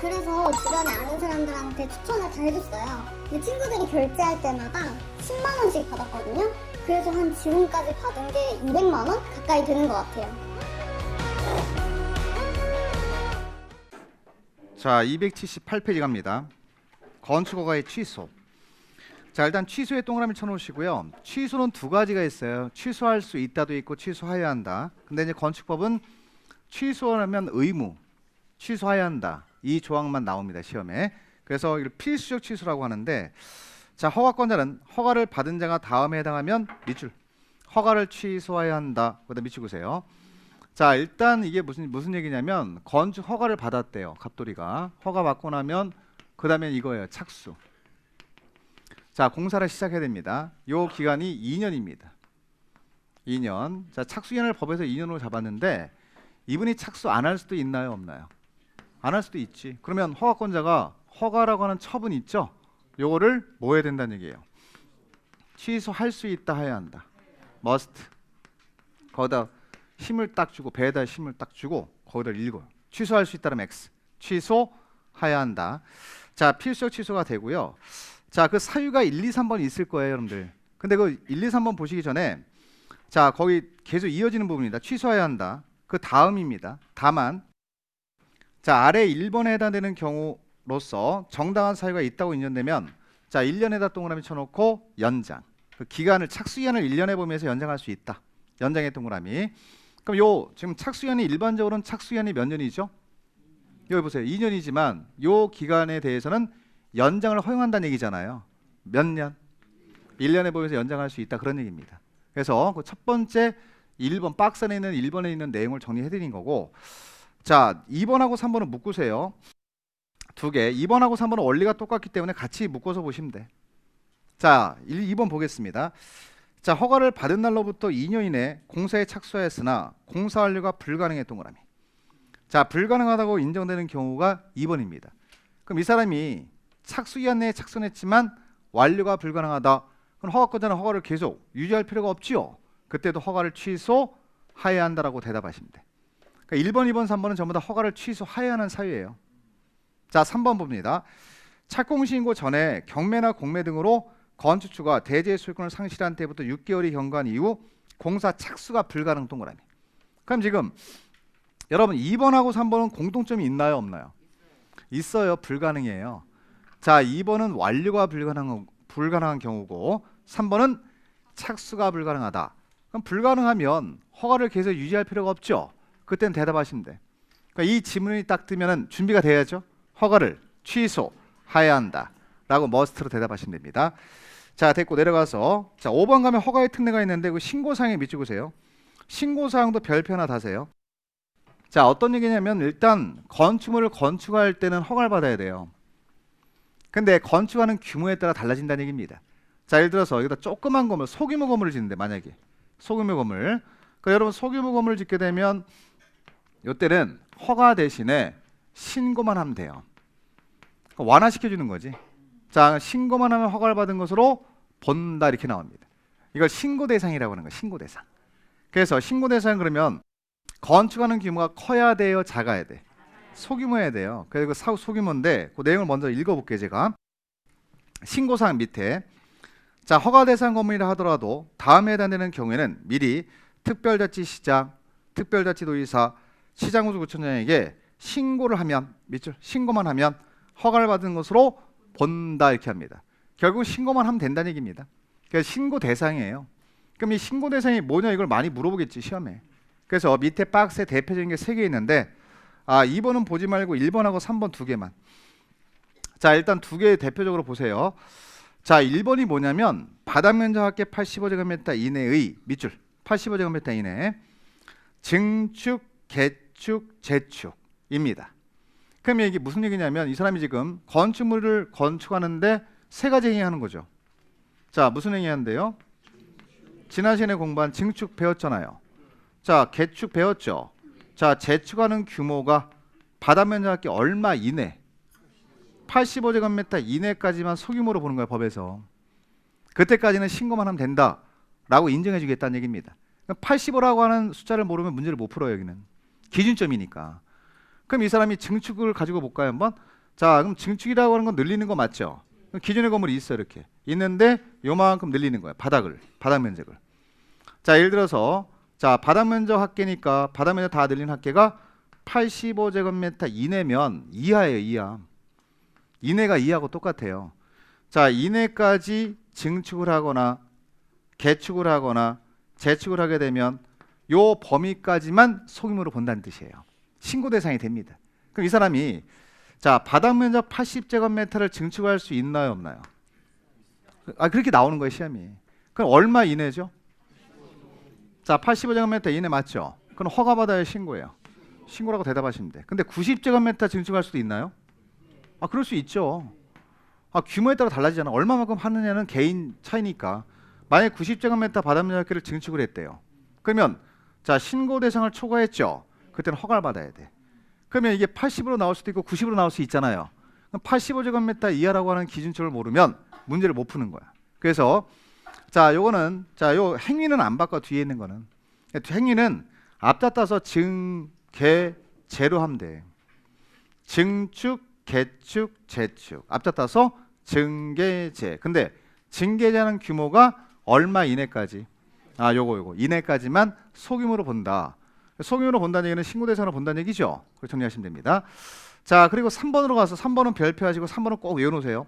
그래서 주변에 아는 사람들한테 추천을 다 해줬어요. 근데 친구들이 결제할 때마다 10만 원씩 받았거든요. 그래서 한 지금까지 받은 게 200만 원 가까이 되는 것 같아요. 자, 278페이지 갑니다. 건축허가의 취소. 자, 일단 취소에 동그라미 쳐놓으시고요. 취소는 두 가지가 있어요. 취소할 수 있다도 있고 취소해야 한다. 근데 이제 건축법은 취소하면 의무, 취소해야 한다. 이 조항만 나옵니다 시험에. 그래서 이걸 필수적 취소라고 하는데, 자 허가권자는 허가를 받은 자가 다음에 해당하면 밑줄. 허가를 취소해야 한다. 그다음 밑줄 그세요. 자 일단 이게 무슨 무슨 얘기냐면 건축 허가를 받았대요 갑돌이가 허가 받고 나면 그 다음에 이거예요 착수 자 공사를 시작해야 됩니다 요 기간이 2년입니다 2년 자 착수기간을 법에서 2년으로 잡았는데 이분이 착수 안 할 수도 있나요 없나요 안 할 수도 있지 그러면 허가권자가 허가라고 하는 처분이 있죠 요거를 뭐 해야 된다는 얘기예요 취소할 수 있다 해야 한다 must 거기다 힘을 딱 주고 배에다 힘을 딱 주고 거기다 읽어요. 취소할 수 있다면 X. 취소해야 한다. 자, 필수적 취소가 되고요. 자, 그 사유가 1, 2, 3번 있을 거예요, 여러분들. 근데 그 1, 2, 3번 보시기 전에 자, 거기 계속 이어지는 부분입니다. 취소해야 한다. 그 다음입니다. 다만 자, 아래 1번에 해당되는 경우로서 정당한 사유가 있다고 인정되면 자, 1년에다 동그라미 쳐놓고 연장. 그 기간을 착수 기간을 1년에 보면서 연장할 수 있다. 연장의 동그라미. 그럼 요 지금 착수연이 일반적으로는 착수연이 몇 년이죠? 여기 보세요. 2년이지만 요 기간에 대해서는 연장을 허용한다는 얘기잖아요. 몇 년? 1년에 보면서 연장할 수 있다 그런 얘기입니다. 그래서 그 첫 번째 1번 박스 안에 있는 1번에 있는 내용을 정리해 드린 거고 자, 2번하고 3번은 묶으세요. 두 개. 2번하고 3번은 원리가 똑같기 때문에 같이 묶어서 보시면 돼. 자, 1, 2번 보겠습니다. 자 허가를 받은 날로부터 2년 이내 공사에 착수하였으나 공사 완료가 불가능했던 거라며. 자 불가능하다고 인정되는 경우가 2번입니다. 그럼 이 사람이 착수 기간 내에 착수했지만 완료가 불가능하다. 그럼 허가권자는 허가를 계속 유지할 필요가 없지요. 그때도 허가를 취소해야 한다라고 대답하시면 돼. 그러니까 1번, 2번, 3번은 전부 다 허가를 취소해야 하는 사유예요. 자 3번 봅니다. 착공 신고 전에 경매나 공매 등으로 건축주가 대지의 소유권을 상실한 때부터 6개월이 경과한 이후 공사 착수가 불가능 동그라미. 그럼 지금 여러분 2번하고 3번은 공통점이 있나요, 없나요? 있어요. 불가능이에요. 자, 2번은 완료가 불가능한 불가능한 경우고 3번은 착수가 불가능하다. 그럼 불가능하면 허가를 계속 유지할 필요가 없죠. 그때는 대답하시면 돼. 그러니까 이 지문이 딱 뜨면은 준비가 돼야죠. 허가를 취소해야 한다라고 머스트로 대답하시면 됩니다. 자 됐고 내려가서 자 5번 가면 허가의 특례가 있는데 그 신고 사항에 밑줄으세요 신고 사항도 별표 하나 다세요 자 어떤 얘기냐면 일단 건축물을 건축할 때는 허가를 받아야 돼요 근데 건축하는 규모에 따라 달라진다는 얘기입니다 자 예를 들어서 여기다 조그만 건물 소규모 건물을 짓는데 만약에 소규모 건물 그 여러분 소규모 건물을 짓게 되면 이때는 허가 대신에 신고만 하면 돼요 그러니까 완화시켜 주는 거지 자 신고만 하면 허가를 받은 것으로 본다 이렇게 나옵니다. 이걸 신고 대상이라고 하는 거예요. 신고 대상. 그래서 신고 대상 그러면 건축하는 규모가 커야 돼요, 작아야 돼. 소규모여야 돼요. 사 소규모인데 그 내용을 먼저 읽어볼게요, 제가. 신고사항 밑에 자 허가 대상 건물이라 하더라도 다음에 해당되는 경우에는 미리 특별자치시장, 특별자치도의사, 시장구구청장에게 신고를 하면 밑줄 신고만 하면 허가를 받은 것으로 본다 이렇게 합니다. 결국 신고만 하면 된다는 얘기입니다. 그러니까 신고 대상이에요. 그럼 이 신고 대상이 뭐냐 이걸 많이 물어보겠지 시험에. 그래서 밑에 박스에 대표적인 게 세 개 있는데 아 2번은 보지 말고 1번하고 3번 두 개만. 자 일단 두 개 대표적으로 보세요. 자 1번이 뭐냐면 바닥 면적 합계 85제곱미터 이내의 밑줄 85제곱미터 이내 증축, 개 축, 재축입니다. 그럼 이게 무슨 얘기냐면 이 사람이 지금 건축물을 건축하는데 세 가지 행위하는 거죠. 자 무슨 행위하는데요? 지난 시간에 공부한 증축 배웠잖아요. 자 개축 배웠죠. 자 재축하는 규모가 바다 면적이 얼마 이내? 85제곱미터 이내까지만 소규모로 보는 거예요 법에서. 그때까지는 신고만 하면 된다라고 인정해 주겠다는 얘기입니다. 85라고 하는 숫자를 모르면 문제를 못 풀어요 여기는 기준점이니까. 그럼 이 사람이 증축을 가지고 볼까요 한번? 자 그럼 증축이라고 하는 건 늘리는 거 맞죠? 기존의 건물이 있어 이렇게 있는데 요만큼 늘리는 거예요 바닥을 바닥 면적을 자 예를 들어서 자 바닥 면적 합계니까 바닥 면적 다 늘린 합계가 85제곱미터 이내면 이하예요 이하 이내가 이하고 똑같아요 자 이내까지 증축을 하거나 개축을 하거나 재축을 하게 되면 요 범위까지만 속임으로 본다는 뜻이에요. 신고 대상이 됩니다. 그럼 이 사람이 자 바닥 면적 80제곱미터를 증축할 수 있나요 없나요? 아 그렇게 나오는 거예요 시험이. 그럼 얼마 이내죠? 자 85제곱미터 이내 맞죠? 그럼 허가받아야 신고예요. 신고라고 대답하시면 돼. 근데 90제곱미터 증축할 수도 있나요? 아 그럴 수 있죠. 아 규모에 따라 달라지잖아. 얼마만큼 하느냐는 개인 차이니까. 만약 90제곱미터 바닥 면적을 증축을 했대요. 그러면 자 신고 대상을 초과했죠 그때는 허가를 받아야 돼 그러면 이게 80으로 나올 수도 있고 90으로 나올 수 있잖아요. 그럼 85제곱미터 이하라고 하는 기준점을 모르면 문제를 못 푸는 거야. 그래서 자, 요거는 자, 요 행위는 안 바꿔 뒤에 있는 거는 행위는 앞다 따서 증, 개, 제로 하면 돼. 증축, 개축, 재축. 앞다 따서 증개제. 근데 증개제는 규모가 얼마 이내까지? 아, 요거 요거 이내까지만 소규모로 본다. 소규모로 본다는 얘기는 신고 대상으로 본다는 얘기죠. 그렇게 정리하시면 됩니다. 자, 그리고 3번으로 가서 3번은 별표 하시고 3번은 꼭 외워 놓으세요.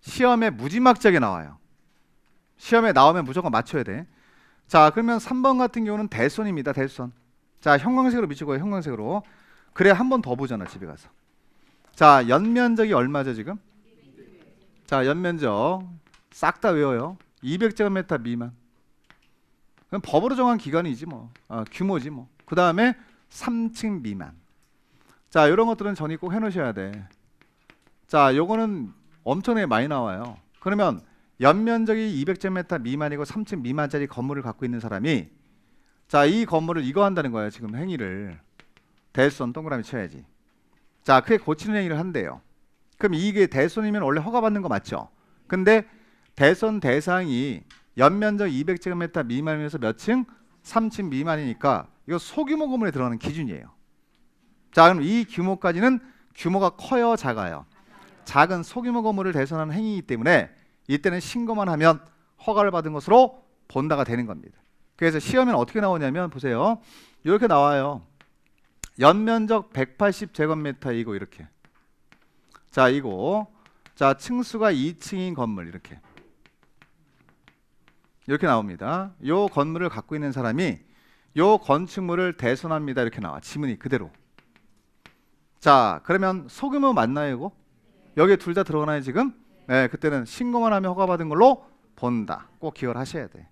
시험에 무지막지하게 나와요. 시험에 나오면 무조건 맞춰야 돼. 자, 그러면 3번 같은 경우는 대손입니다. 대손. 자, 형광색으로 비추고요. 형광색으로. 그래 한 번 더 보잖아 집에 가서. 자, 연면적이 얼마죠 지금? 자, 연면적 싹 다 외워요. 200제곱미터 미만. 법으로 정한 기간이지 뭐 어, 규모지 뭐. 그 다음에 3층 미만. 자 이런 것들은 전이 꼭 해놓으셔야 돼. 자 요거는 엄청나게 많이 나와요. 그러면 연면적이 200제곱미터 미만이고 3층 미만짜리 건물을 갖고 있는 사람이 자 이 건물을 이거 한다는 거예요. 지금 행위를 대손 동그라미 쳐야지. 자 그게 고치는 행위를 한대요. 그럼 이게 대손이면 원래 허가받는 거 맞죠? 근데 대손 대상이 연면적 200제곱미터 미만이면서 몇 층? 3층 미만이니까 이거 소규모 건물에 들어가는 기준이에요. 자, 그럼 이 규모까지는 규모가 커요, 작아요? 작은 소규모 건물을 대선하는 행위이기 때문에 이때는 신고만 하면 허가를 받은 것으로 본다가 되는 겁니다. 그래서 시험에는 어떻게 나오냐면 보세요. 이렇게 나와요. 연면적 180제곱미터이고 이렇게. 자, 이거. 자, 층수가 2층인 건물 이렇게. 이렇게 나옵니다. 요 건물을 갖고 있는 사람이 요 건축물을 대손합니다. 이렇게 나와. 지문이 그대로. 자, 그러면 소규모 맞나요, 이거? 여기에 둘 다 들어가나요, 지금? 네, 그때는 신고만 하면 허가받은 걸로 본다. 꼭 기억을 하셔야 돼.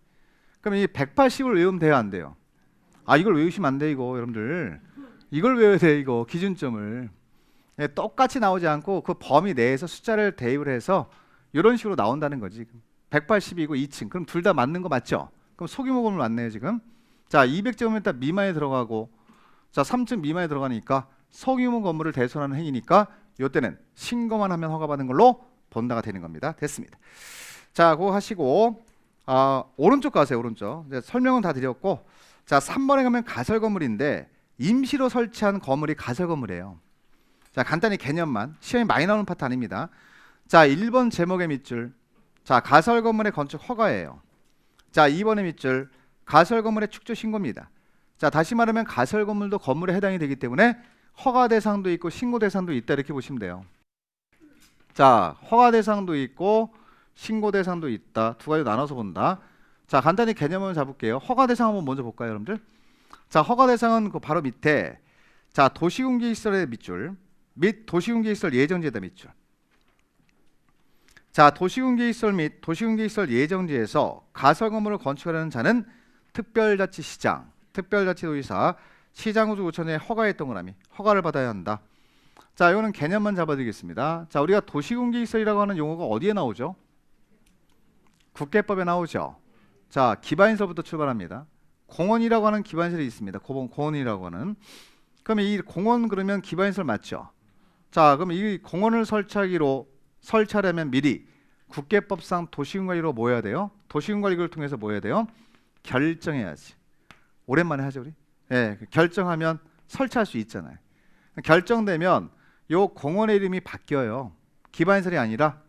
그럼 이 180을 외우면 돼요, 안 돼요? 아, 이걸 외우시면 안 돼, 이거, 여러분들. 이걸 외워야 돼, 이거, 기준점을. 예, 똑같이 나오지 않고 그 범위 내에서 숫자를 대입을 해서 이런 식으로 나온다는 거지. 180이고 2층. 그럼 둘 다 맞는 거 맞죠? 그럼 소규모 건물 맞네요, 지금. 자, 200제곱미터 미만에 들어가고 자, 3층 미만에 들어가니까 소규모 건물을 대손하는 행위니까 이때는 신고만 하면 허가받은 걸로 본다가 되는 겁니다. 됐습니다. 자, 그거 하시고 아, 오른쪽 가세요, 오른쪽. 이제 설명은 다 드렸고 자, 3번에 가면 가설 건물인데 임시로 설치한 건물이 가설 건물이에요. 자, 간단히 개념만 시험이 많이 나오는 파트 아닙니다. 자, 1번 제목의 밑줄 자, 가설 건물의 건축 허가예요. 자, 2번의 밑줄 가설 건물의 축조 신고입니다. 자, 다시 말하면 가설 건물도 건물에 해당이 되기 때문에 허가 대상도 있고 신고 대상도 있다 이렇게 보시면 돼요. 자, 허가 대상도 있고 신고 대상도 있다. 두 가지 나눠서 본다. 자, 간단히 개념을 잡을게요. 허가 대상 한번 먼저 볼까요, 여러분들? 자, 허가 대상은 그 바로 밑에 자, 도시공개시설의 밑줄 및 도시공개시설 예정지에다 밑줄. 자, 도시공개시설 및 도시공개시설 예정지에서 가설 건물을 건축하려는 자는 특별자치시장, 특별자치도지사, 시장구조구청에 허가했던 거라미 허가를 받아야 한다. 자, 이거는 개념만 잡아드리겠습니다. 자, 우리가 도시공개시설이라고 하는 용어가 어디에 나오죠? 국계법에 나오죠. 자, 기반시설부터 출발합니다. 공원이라고 하는 기반시설이 있습니다. 공원, 공원이라고 하는. 그러면 이 공원 그러면 기반시설 맞죠? 자, 그럼 이 공원을 설치하기로 설치하려면 미리 국계법상 도시군관리로 뭐 해야 돼요? 도시군관리를 통해서 뭐 해야 돼요? 결정해야지. 오랜만에 하죠 우리. 예, 그 결정하면 설치할 수 있잖아요. 결정되면 요 공원의 이름이 바뀌어요. 기반시설이 아니라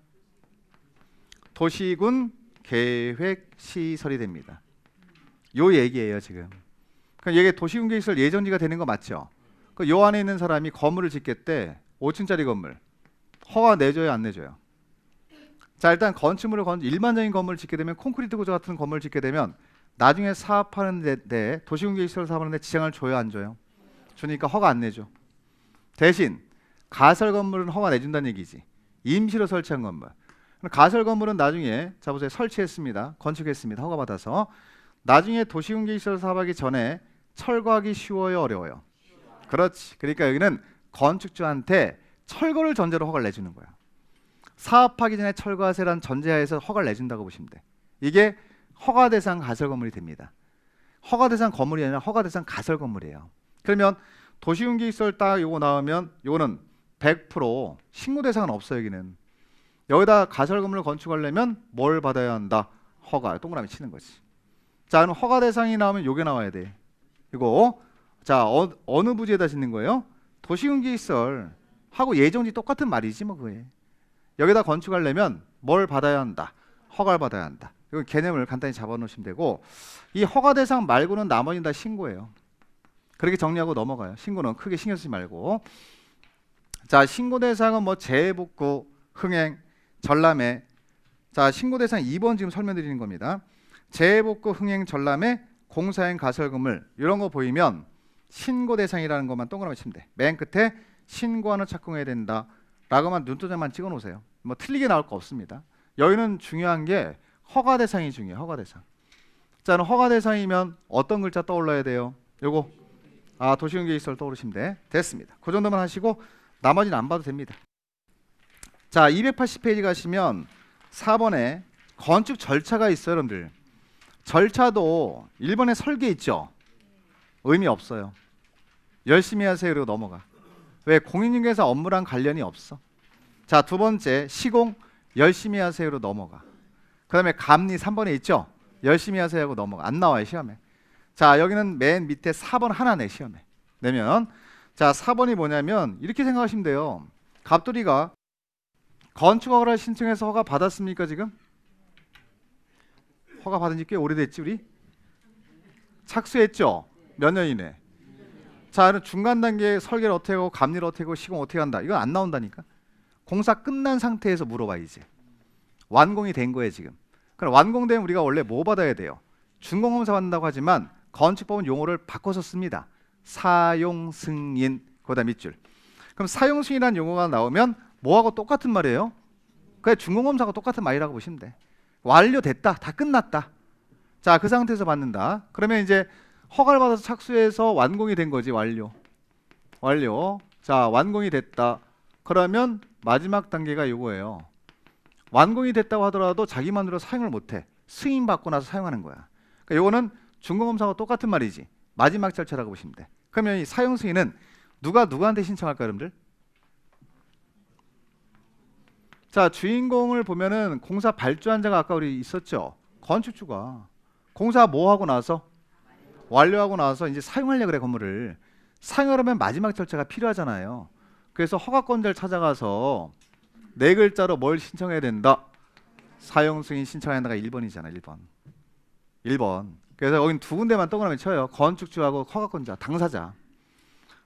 도시군 계획 시설이 됩니다. 요 얘기예요 지금. 그러니까 이게 도시군 계획 시설 예정지가 되는 거 맞죠? 그 요 안에 있는 사람이 건물을 짓겠대 5층짜리 건물 허가 내줘요 안 내줘요? 자 일단 건축물을 건 일반적인 건물을 짓게 되면 콘크리트 구조 같은 건물을 짓게 되면 나중에 사업하는 데, 데 도시군 계획시설 사업하는 데 지장을 줘요 안 줘요? 주니까 허가 안 내줘. 대신 가설 건물은 허가 내준다는 얘기지. 임시로 설치한 건물. 가설 건물은 나중에 자 보세요 설치했습니다. 건축했습니다. 허가 받아서 나중에 도시군 계획시설 사업하기 전에 철거하기 쉬워요 어려워요? 그렇지. 그러니까 여기는 건축주한테 철거를 전제로 허가를 내주는 거야. 사업하기 전에 철거하세라는 전제하에서 허가를 내준다고 보시면 돼. 이게 허가 대상 가설 건물이 됩니다. 허가 대상 건물이 아니라 허가 대상 가설 건물이에요. 그러면 도시군 계획설 딱 요거 나오면 요거는 100% 신고 대상은 없어요 여기는. 여기다 가설 건물을 건축하려면 뭘 받아야 한다? 허가. 동그라미 치는 거지. 자, 그럼 허가 대상이 나오면 요게 나와야 돼. 이거 자 어, 어느 부지에다 짓는 거예요? 도시군 계획설 하고 예정지 똑같은 말이지 뭐 그게. 여기다 건축하려면 뭘 받아야 한다? 허가를 받아야 한다. 이건 개념을 간단히 잡아놓으시면 되고 이 허가 대상 말고는 나머지는 다 신고예요. 그렇게 정리하고 넘어가요. 신고는 크게 신경 쓰지 말고. 자, 신고 대상은 뭐 재복구, 흥행, 전람회. 자, 신고 대상 2번 지금 설명드리는 겁니다. 재복구, 흥행, 전람회, 공사행, 가설금을 이런 거 보이면 신고 대상이라는 것만 동그라미 치면 돼. 맨 끝에 신고하는 착공해야 된다. 라고만 눈도장만 찍어 놓으세요. 뭐 틀리게 나올 거 없습니다. 여기는 중요한 게 허가 대상이 중요해요. 허가 대상. 자, 허가 대상이면 어떤 글자 떠올라야 돼요? 요거 아 계획서를 떠오르시면 돼. 됐습니다. 그 정도만 하시고 나머지는 안 봐도 됩니다. 자 280페이지 가시면 4번에 건축 절차가 있어요 여러분들. 절차도 1번에 설계 있죠. 의미 없어요. 열심히 하세요 그리고 넘어가. 왜 공인중개사 업무랑 관련이 없어. 자 두 번째 시공 열심히 하세요로 넘어가. 그다음에 감리 3번에 있죠. 열심히 하세요 하고 넘어가. 안 나와요 시험에. 자 여기는 맨 밑에 4번 하나 내 시험에 내면 자 4번이 뭐냐면 이렇게 생각하시면 돼요 갑돌이가 건축허가를 신청해서 허가 받았습니까 지금? 허가 받은 지 꽤 오래됐지 우리? 착수했죠? 몇 년 이내? 자 중간 단계 설계를 어떻게 하고 감리를 어떻게 하고 시공 어떻게 한다 이건 안 나온다니까 공사 끝난 상태에서 물어봐 이제 완공이 된 거예요 지금 그럼 완공되면 우리가 원래 뭐 받아야 돼요? 준공검사 받는다고 하지만 건축법은 용어를 바꿔서 씁니다. 사용 승인 그다음 밑줄. 그럼 사용 승인이라는 용어가 나오면 뭐하고 똑같은 말이에요? 그냥 준공검사하고 똑같은 말이라고 보시면 돼. 완료됐다, 다 끝났다. 자, 그 상태에서 받는다. 그러면 이제 허가를 받아서 착수해서 완공이 된 거지 완료. 완료. 자, 완공이 됐다. 그러면 마지막 단계가 이거예요. 완공이 됐다고 하더라도 자기만으로 사용을 못해. 승인 받고 나서 사용하는 거야. 그러니까 요거는 준공검사와 똑같은 말이지. 마지막 절차라고 보시면 돼. 그러면 이 사용 승인은 누가 누구한테 신청할까 여러분들? 자 주인공을 보면은 공사 발주한 자가 아까 우리 있었죠. 건축주가 공사 뭐 하고 나서 완료하고 나서 이제 사용하려 그래 건물을 사용하려면 마지막 절차가 필요하잖아요. 그래서 허가권자를 찾아가서 네 글자로 뭘 신청해야 된다. 사용 승인 신청해야 한다가 1번이잖아. 1번. 1번. 그래서 여긴 두 군데만 동그라미 쳐요. 건축주하고 허가권자, 당사자.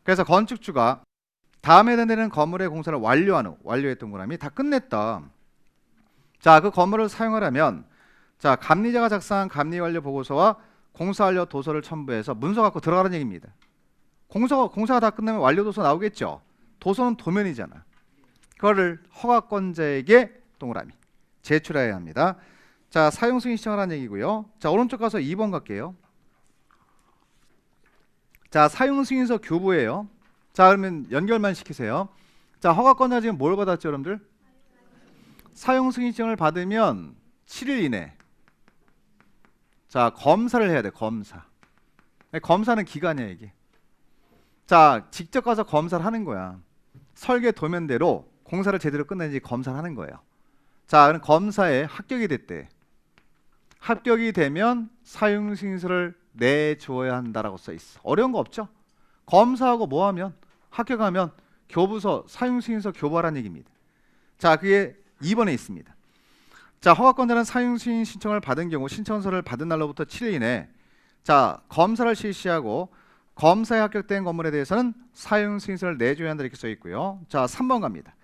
그래서 건축주가 다음에 해당되는 건물의 공사를 완료한 후 완료의 동그라미 다 끝냈다. 자, 그 건물을 사용하려면 자, 감리자가 작성한 감리 완료 보고서와 공사 완료 도서를 첨부해서 문서 갖고 들어가는 얘기입니다. 공사 공사가 다 끝나면 완료 도서 나오겠죠. 도서는 도면이잖아. 그거를 허가권자에게 동그라미 제출해야 합니다. 자, 사용 승인 신청하라는 얘기고요. 자, 오른쪽 가서 2번 갈게요. 자, 사용 승인서 교부예요. 자, 그러면 연결만 시키세요. 자, 허가권자 지금 뭘 받았죠, 여러분들? 사용 승인 신청을 받으면 7일 이내. 자, 검사를 해야 돼. 검사. 검사는 기간이야, 이게. 자, 직접 가서 검사를 하는 거야. 설계 도면대로 공사를 제대로 끝내는지 검사를 하는 거예요. 자, 그럼 검사에 합격이 됐대. 합격이 되면 사용 승인서를 내주어야 한다라고 써 있어. 어려운 거 없죠? 검사하고 뭐 하면 합격하면 교부서 사용 승인서 교부하라는 얘기입니다. 자, 그게 2번에 있습니다. 자, 허가권자는 사용 승인 신청을 받은 경우 신청서를 받은 날로부터 7일 이내 자, 검사를 실시하고 검사에 합격된 건물에 대해서는 사용 승인서를 내줘야 한다 이렇게 써 있고요. 자, 3번 갑니다.